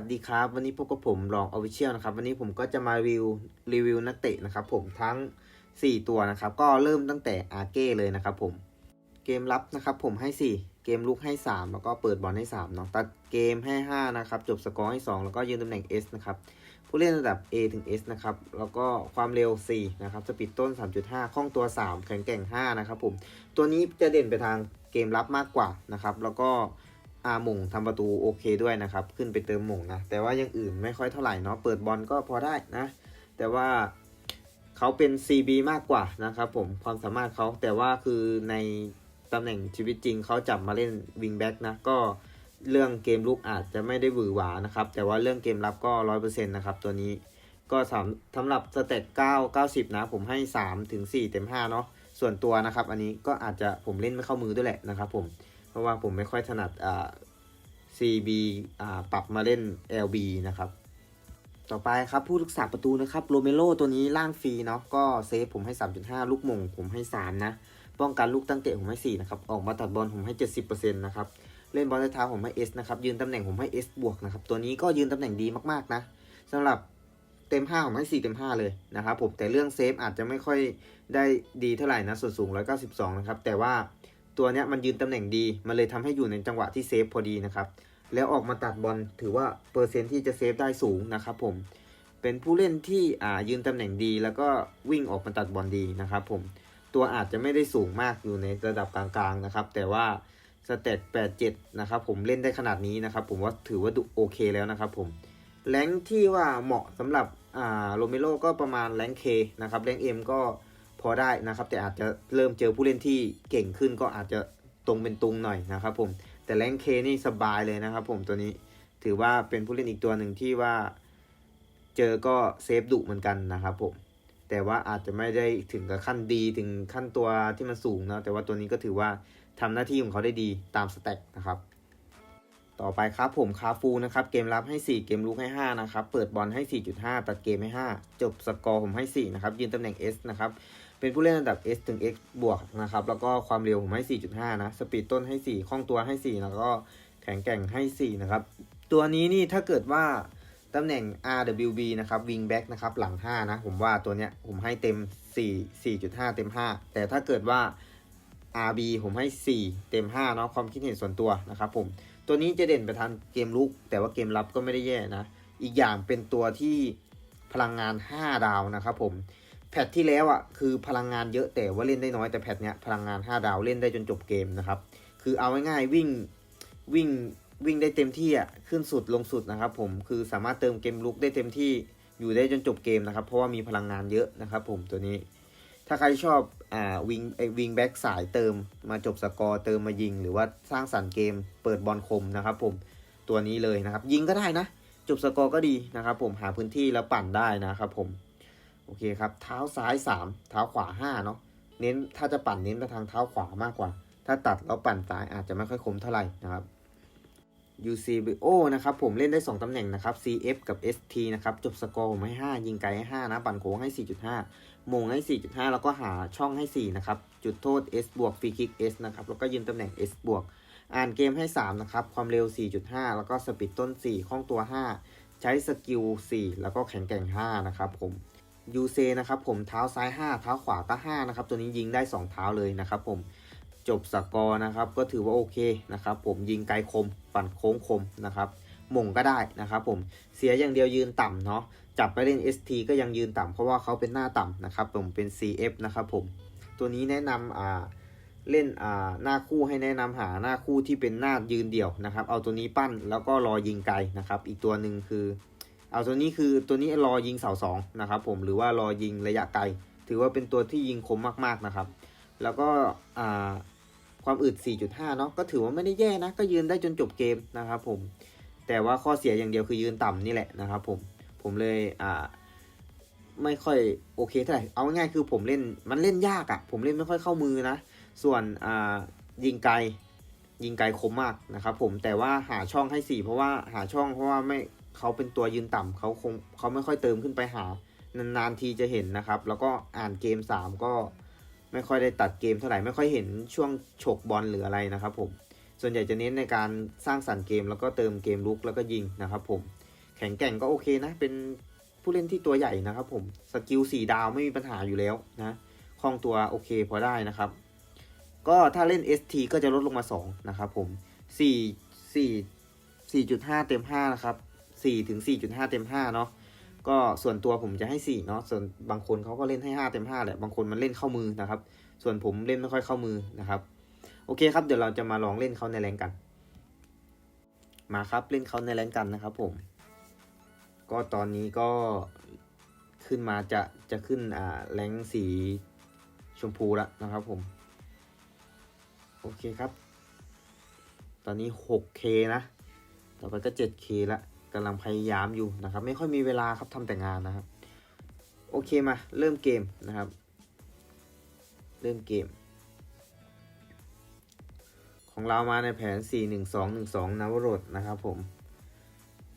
สดีครับ วันนี้พบกับผมลองออฟฟิเชียลนะครับ วันนี้ผมก็จะมารีวิวรีวิวนักเตะนะครับ ผมทั้ง 4 ตัวนะครับ ก็เริ่มตั้งแต่อาเก้เลยนะครับ ผมเกมรับนะครับ ผมให้ 4 เกมลุกให้ 3 แล้วก็เปิดบอลให้3เนาะตัดเกมให้ 5 นะครับ จบสกอร์ให้ 2 แล้วก็ยืนตำแหน่ง S นะครับผู้เล่นระดับ A ถึง S นะครับ แล้วก็ความเร็ว 4 นะครับ สปีดต้น 3.5 คล่องตัว 3 แข็งแกร่ง 5 นะครับผม ตัวนี้จะเด่นไปทางเกมรับมากกว่านะครับ แล้วก็ อาหมงทำประตูโอเคด้วยนะครับ ขึ้นไปเติมหมงนะ แต่ว่ายังอื่นไม่ค่อยเท่าไหร่เนาะ เปิดบอลก็พอได้นะ แต่ว่าเขาเป็น CB มากกว่านะครับผม ความสามารถเขา แต่ว่าคือในตำแหน่งชีวิตจริงเขาจับมาเล่นวิงแบ็กนะ ก็เรื่องเกมลุกอาจจะไม่ได้หวือหวานะครับ แต่ว่าเรื่องเกมรับก็ร้อยเปอร์เซ็นต์นะครับตัวนี้ ก็สำสำหรับสเตต9 90นะ ผมให้3ถึง4เต็ม5เนาะ ส่วนตัวนะครับ อันนี้ก็อาจจะผมเล่นไม่เข้ามือด้วยแหละนะครับผม เพราะว่าผมไม่ค่อยถนัดอ่า CB อ่าปรับมาเล่น LB นะครับต่อไปครับผู้รักษาประตูนะครับโรเมโรตัวนี้ล่างฟรีเนาะก็เซฟผมให้ 3.5 ลูกมงผมให้ 3 นะ ป้องกันลูกตั้งเตะผมให้ 4 นะครับ ออกมาตัดบอลผมให้ 70%นะครับ เล่นบอลใต้เท้าผมให้ S นะครับ ยืนตำแหน่งผมให้ S บวกนะครับ ตัวนี้ก็ยืนตำแหน่งดีมากๆนะสำหรับเต็ม 5 ผมให้ 4 เต็ม 5 เลยนะครับผมแต่เรื่องเซฟอาจจะไม่ค่อยได้ดีเท่าไหร่นะส่วนสูง 192 นะครับแต่ว่า ตัวเนี้ยมันยืนตำแหน่งดี มันเลยทำให้อยู่ในจังหวะที่เซฟพอดีนะครับ แล้วออกมาตัดบอลถือว่าเปอร์เซ็นต์ที่จะเซฟได้สูงนะครับผม เป็นผู้เล่นที่อ่ายืนตำแหน่งดี แล้วก็วิ่งออกมาตัดบอลดีนะครับผม ตัวอาจจะไม่ได้สูงมากอยู่ในระดับกลางๆนะครับ แต่ว่าสเตต87 นะครับผมเล่นได้ขนาดนี้นะครับ ผมว่าถือว่าดูโอเคแล้วนะครับผม แรงที่ว่าเหมาะสำหรับอ่าโรเมโรก็ประมาณแรงเคนะครับ แรงเอ็มก็ พอได้นะครับ แต่อาจจะเริ่มเจอผู้เล่นที่เก่งขึ้นก็อาจจะตรงเป็นตุงหน่อยนะครับผมแต่แรงเคนี่สบายเลยนะครับผมตัวนี้ถือว่าเป็นผู้เล่นอีกตัวหนึ่งที่ว่า เจอก็เซฟดุเหมือนกันนะครับผมแต่ว่าอาจจะไม่ได้ถึงกับขั้นดีถึงขั้นตัวที่มันสูงนะแต่ว่าตัวนี้ก็ถือว่าทำหน้าที่ของเขาได้ดีตามสเต็กนะครับต่อไปครับผมคาฟูนะครับเกมรับให้ 4 เกมลุกให้ 5 นะครับ เปิดบอลให้ 4.5 ตัดเกมให้ 5 จบสกอร์ผมให้ 4 นะครับ ยืนตำแหน่ง S นะครับ เป็นผู้เล่นระดับ S ถึง X บวกนะครับ แล้วก็ความเร็วผมให้ 4.5 นะ สปีดต้นให้ 4 คล่องตัวให้ 4 แล้วก็แข็งแกร่งให้ 4 นะครับ ตัวนี้นี่ถ้าเกิดว่าตำแหน่ง RWB นะครับ wing back นะครับ หลัง 5 นะ ผมว่าตัวเนี้ยผมให้เต็ม 4 4.5 เต็ม 5 แต่ถ้าเกิดว่า RB ผมให้ 4 เต็ม 5 เนาะ ความคิดเห็นส่วนตัวนะครับผม ตัวนี้จะเด่นไปทางเกมลุก แต่ว่าเกมรับก็ไม่ได้แย่นะ อีกอย่างเป็นตัวที่พลังงาน 5 ดาวนะครับผม แพทที่แล้วอะคือพลังงานเยอะแต่ว่าเล่นได้น้อยแต่แพทเนี้ยพลังงาน 5 ดาวเล่นได้จนจบเกมนะครับ คือเอาง่ายๆวิ่งวิ่งวิ่งได้เต็มที่อะขึ้นสุดลงสุดนะครับ ผมคือสามารถเติมเกมลุกได้เต็มที่อยู่ได้จนจบเกมนะครับ เพราะว่ามีพลังงานเยอะนะครับผมตัวนี้ ถ้าใครชอบอ่าวิงไอวิงแบ็กสายเติมมาจบสกอร์เติมมายิง หรือว่าสร้างสรรค์เกมเปิดบอลคมนะครับ ผมตัวนี้เลยนะครับ ยิงก็ได้นะ จบสกอร์ก็ดีนะครับ ผมหาพื้นที่แล้วปั่นได้นะครับ ผม โอเคครับ เท้าซ้าย 3 เท้าขวา5เนาะเน้นถ้าจะปั่นเน้นไปทางเท้าขวามากกว่า ถ้าตัดแล้วปั่นซ้ายอาจจะไม่ค่อยคมเท่าไหร่นะครับ UCBO นะครับผมเล่นได้ 2 ตำแหน่งนะครับ CF กับ ST นะครับ จบสกอร์ผมให้ 5 ยิงไกลให้ 5 นะ ปั่นโค้งให้ 4.5 มงให้ 4.5 แล้วก็หาช่องให้ 4 นะครับ จุดโทษ S บวกฟรีคิก S นะครับ แล้วก็ยืนตำแหน่ง S บวกอ่านเกมให้ 3 นะครับ ความเร็ว 4.5 แล้วก็สปีดต้น4คล่องตัว 5 ใช้สกิล 4 แล้วก็แข็งแกร่ง 5 นะครับผม ยูเซนะครับผมเท้าซ้าย 5 เท้าขวาก็ 5 นะครับ ตัวนี้ยิงได้ 2 เท้าเลยนะครับผมจบสกอร์นะครับ ก็ถือว่าโอเคนะครับ ผมยิงไกลคมปั่นโค้งคมนะครับม่งก็ได้นะครับผมเสียอย่างเดียวยืนต่ำเนาะจับไปเล่น ST ก็ยังยืนต่ำเพราะว่าเขาเป็นหน้าต่ำนะครับผมเป็น CF นะครับผมตัวนี้แนะนำอ่าเล่นอ่าหน้าคู่ให้แนะนำหาหน้าคู่ที่เป็นหน้ายืนเดี่ยวนะครับ เอาตัวนี้ปั้นแล้วก็รอยิงไกลนะครับ อีกตัวหนึ่งคือ เอาตัวนี้คือตัวนี้รอยิงเสาสองนะครับผมหรือว่ารอยิงระยะไกล ถือว่าเป็นตัวที่ยิงคมมากๆนะครับ แล้วก็ความอึด 4.5 เนาะก็ถือว่าไม่ได้แย่นะ ก็ยืนได้จนจบเกมนะครับผมแต่ว่าข้อเสียอย่างเดียวคือยืนต่ำนี่แหละนะครับผมผมเลยอ่าไม่ค่อยโอเคเท่าไหร่เอาง่ายคือผมเล่นมันเล่นยากอะ่ะ ผมเล่นไม่ค่อยเข้ามือนะ ส่วนอ่ายิงไกลยิงไกลคมมากนะครับผมแต่ว่าหาช่องให้ 4 เพราะว่าหาช่องเพราะว่าไม่ เขาเป็นตัวยืนต่ำเขาคงเขาไม่ค่อยเติมขึ้นไปหานานๆทีจะเห็นนะครับ แล้วก็อ่านเกม 3 ก็ไม่ค่อยได้ตัดเกมเท่าไหร่ไม่ค่อยเห็นช่วงฉกบอลหรืออะไรนะครับผมส่วนใหญ่จะเน้นในการสร้างสรรค์เกม แล้วก็เติมเกมลุกแล้วก็ยิงนะครับผมแข็งแกร่งก็โอเคนะเป็นผู้เล่นที่ตัวใหญ่นะครับผมสกิลสี่ดาวไม่มีปัญหาอยู่แล้วนะคล่องตัวโอเคพอได้นะครับ ก็ถ้าเล่น ST ก็จะลดลงมา2นะครับผม4 4 4.5 เต็ม5นะครับ 4ถึง4.5 เต็ม 5 เนาะก็ส่วนตัวผมจะให้ 4 เนาะส่วนบางคนเขาก็เล่นให้ 5 เต็ม 5 แหละ บางคนมันเล่นเข้ามือนะครับ ส่วนผมเล่นไม่ค่อยเข้ามือนะครับ โอเคครับ เดี๋ยวเราจะมาลองเล่นเขาในแรงกัน มาครับเล่นเขาในแรงกันนะครับผม ก็ตอนนี้ก็ขึ้นมาจะจะขึ้นอ่าแรงสีชมพูแล้วนะครับผม โอเคครับ ตอนนี้ 6K นะ ต่อไปก็ 7K ละ กำลังพยายามอยู่นะครับ ไม่ค่อยมีเวลาครับทำแต่งานนะครับ โอเคมาเริ่มเกมนะครับ เริ่มเกม ของเรามาในแผน 41212นวโรดนะครับผม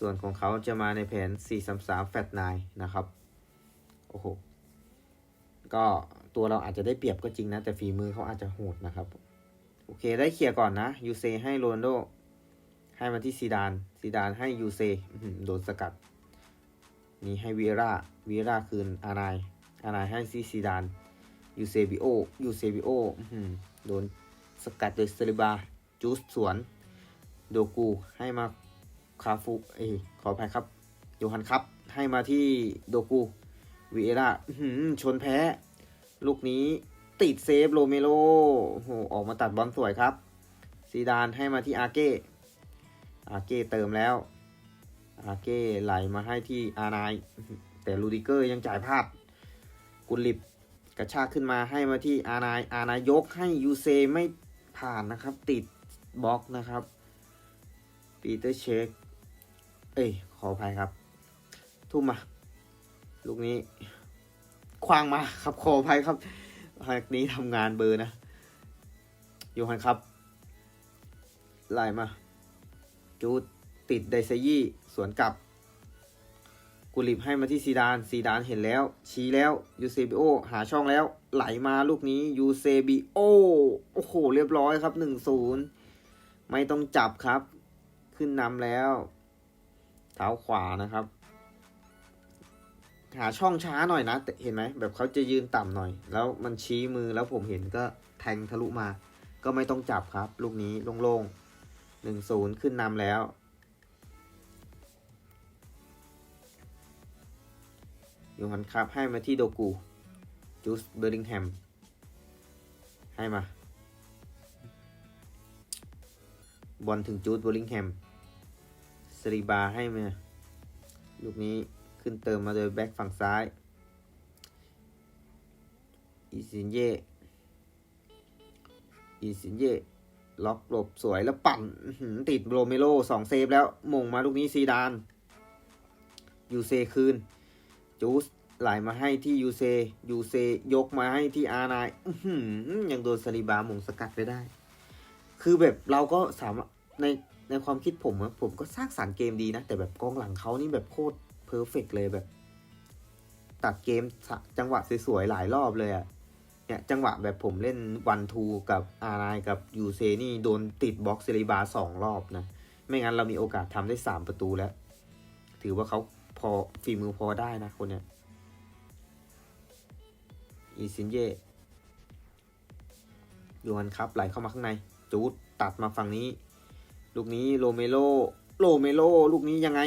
ส่วนของเขาจะมาในแผน 433แฟตไนนะครับ โอ้โห ก็ตัวเราอาจจะได้เปรียบก็จริงนะ แต่ฝีมือเขาอาจจะโหดนะครับ โอเคได้เคลียร์ก่อนนะยูเซให้โรนโด ให้มาที่ซีดาน ซีดานให้ยูเซโดนสกัด นี่ให้วีราวีราคืนอานาย อานายให้ซีซีดาน ยูเซบิโอ ยูเซบิโอโดนสกัดโดยสลิบา จูสสวน โดกู ให้มาคาฟู เอยขออภัยครับ โยฮันครับ ให้มาที่โดกูวีราชนแพ้ ลูกนี้ติดเซฟโรเมโรโอ้ออกมาตัดบอลสวยครับ ซีดานให้มาที่อาเก้ อาเก้เติมแล้ว อาเก้ไหลมาให้ที่อานายแต่ลูดิเกอร์ยังจ่ายพลาดกุลิบกระชากขึ้นมาให้มาที่อานาย อานายยกให้ยูเซไม่ผ่านนะครับ ติดบล็อกนะครับ ปีเตอร์เชค เอ้ย ขออภัยครับ ทุ่มมา ลูกนี้ควางมาครับ ขออภัยครับภาคนี้ทำงานเบอร์นะโยฮันครับไล่มา จูดติดไดซยี่สวนกลับ กุลิบให้มาที่ซีดาน ซีดานเห็นแล้ว ชี้แล้ว ยูเซบิโอหาช่องแล้ว ไหลมาลูกนี้ ยูเซบิโอ โอ้โห เรียบร้อยครับหนึ่งศูนย์ไม่ต้องจับครับ ขึ้นนำแล้ว เท้าขวานะครับ หาช่องช้าหน่อยนะ เห็นไหม แบบเขาจะยืนต่ำหน่อย แล้วมันชี้มือแล้วผมเห็นก็แทงทะลุมา ก็ไม่ต้องจับครับ ลูกนี้โล่งๆ หนึ่งศูนย์ขึ้นนำแล้วโยฮันครับให้มาที่โดกู จูสเบอร์ดิงแฮม ให้มา บอลถึงจูดเบอร์ดิงแฮมสรีบาให้มา ลูกนี้ขึ้นเติมมาโดยแบ็กฝั่งซ้ายอีซินเย่อีซินเย่ ล็อกหลบสวยแล้วปั่นติดโรเมโลสองเซฟแล้วมงมาลูกนี้ซีดานยูเซคืน จูสไหลมาให้ที่ยูเซยูเซยกมาให้ที่อาร์ไนายยังโดนสลิบาหมงสกัดไปได้ คือแบบเราก็สามารถในในความคิดผมอะผมก็สร้างสารรค์เกมดีนะ แต่แบบกองหลังเขานี่แบบโคตรเพอร์เฟกเลยแบบ ตัดเกมจังหวะสวยๆหลายรอบเลยอะ เนี่ยจังหวะแบบผมเล่นวันทูกับอาร์ไนกับยูเซนี่โดนติดบล็อกเซริบาสองรอบนะ ไม่งั้นเรามีโอกาสทำได้สามประตูแล้ว ถือว่าเขาพอฝีมือพอได้นะคนเนี้ยอีซินเย่ยูฮันครับไหลเข้ามาข้างใน จูดตัดมาฝั่งนี้ ลูกนี้โรเมโลโรเมโลลูกนี้ยังไง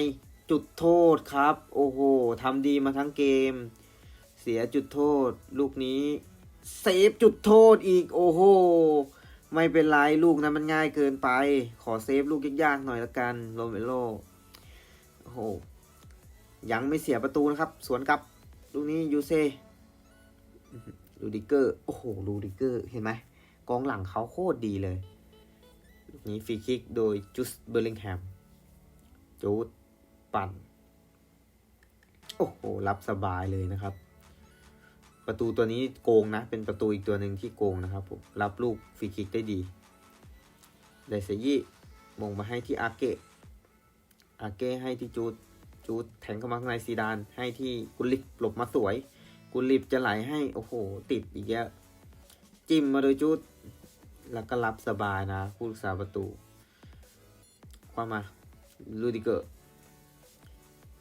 จุดโทษครับ โอ้โหทำดีมาทั้งเกม เสียจุดโทษ ลูกนี้ เซฟจุดโทษอีกโอ้โห ไม่เป็นไรลูกนั้นมันง่ายเกินไป ขอเซฟลูกยากๆหน่อยละกันโรเมโลโอ้โห ยังไม่เสียประตูนะครับ สวนกลับลูกนี้ยูเซลูดิเกอร์ โอ้โหลูดิเกอร์เห็นไหมกองหลังเขาโคตรดีเลย ลูกนี้ฟรีคิกโดยจุสเบอร์ลิงแฮมจูดปั่น โอ้โห รับสบายเลยนะครับ ประตูตัวนี้โกงนะ เป็นประตูอีกตัวหนึ่งที่โกงนะครับผม รับลูกฟรีคิกได้ดีไดเซยี่มงมาให้ที่อาเกะ อาเกะให้ที่จูด จูดแทงเข้ามาข้างในซีดาน ให้ที่กุลิบหลบมาสวย กุลิบจะไหลให้ โอ้โห ติดอีกแล้วจิ้มมาโดยจูด แล้วก็รับสบายนะผู้รักษาประตู ความมา ลูดิเกอร์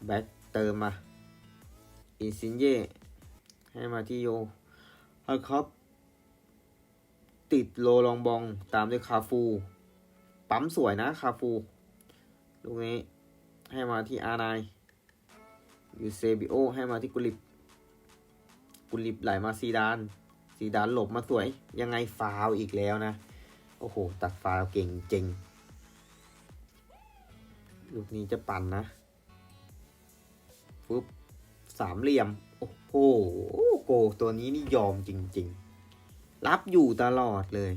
แบ็คเติมมา อินซินเย่ ให้มาที่โยฮัลครับ ติดโลลองบองตามด้วยคาฟู ปั๊มสวยนะคาฟู ลูกนี้ให้มาที่อาร์ไนยูเซบิโอให้มาที่กุลิปกุลิปไหลมาซีดาน ซีดานหลบมาสวย ยังไงฟาวอีกแล้วนะ โอ้โห ตัดฟาวเก่งจริง ลูกนี้จะปั่นนะ ปุ๊บ สามเหลี่ยม โอ้โหโกตัวนี้นี่ยอมจริง ๆ รับอยู่ตลอดเลย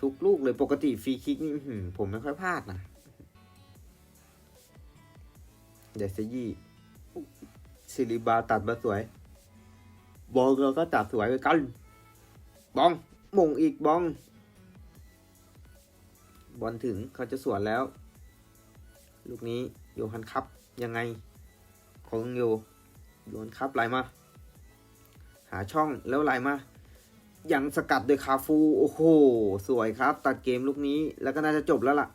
ทุกลูกเลยปกติฟรีคิกนี่ผมไม่ค่อยพลาดนะเดซยี่ซิลิบาตัดมาสวย บอลเราก็ตัดสวยไปกัน บองมงอีกบอง บอลถึงเขาจะสวนแล้ว ลูกนี้โยฮันครับยังไงคงอยู่ โยนครับไหลมา หาช่องแล้วไหลมา ยังสกัดโดยคาฟู โอ้โห สวยครับ ตัดเกมลูกนี้แล้วก็น่าจะจบแล้วล่ะ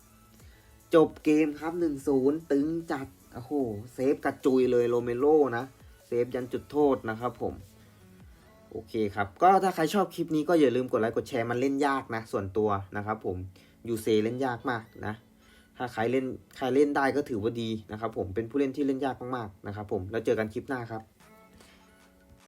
จบเกมครับหนึ่งศูนย์ตึงจัด โอ้โห เซฟกระจุยเลยโรเมโลนะ เซฟยันจุดโทษนะครับผมโอเคครับ ก็ถ้าใครชอบคลิปนี้ก็อย่าลืมกดไลค์กดแชร์มันเล่นยากนะ ส่วนตัวนะครับผมยูเซเล่นยากมากนะ ถ้าใครเล่นใครเล่นได้ก็ถือว่าดีนะครับผมเป็นผู้เล่นที่เล่นยากมากๆนะครับผมแล้วเจอกันคลิปหน้าครับ